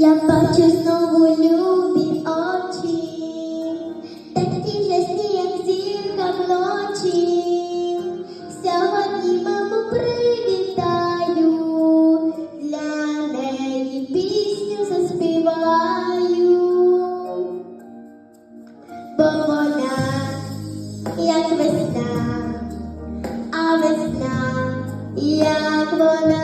Я бачу знову любі очі, такі jasні, як зірка вночі. Сьогодні маму привітаю, для неї пісню заспіваю, бо вона, як весна, а весна, як вона.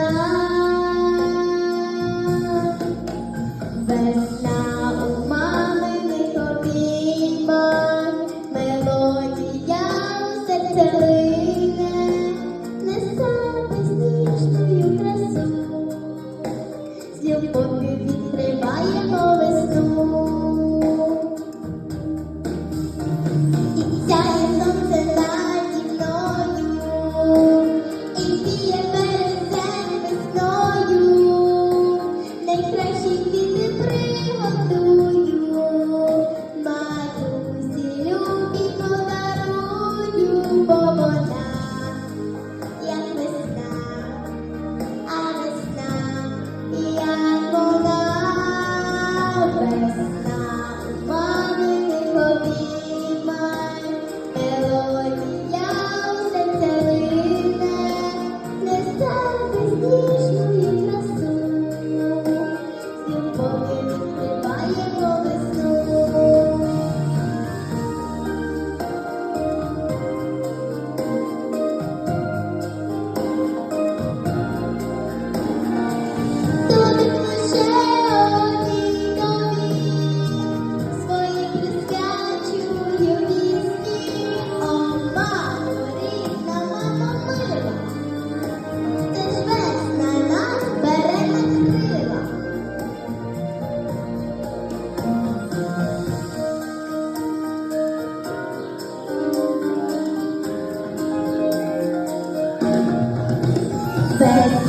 відкриваємо весну. І ця said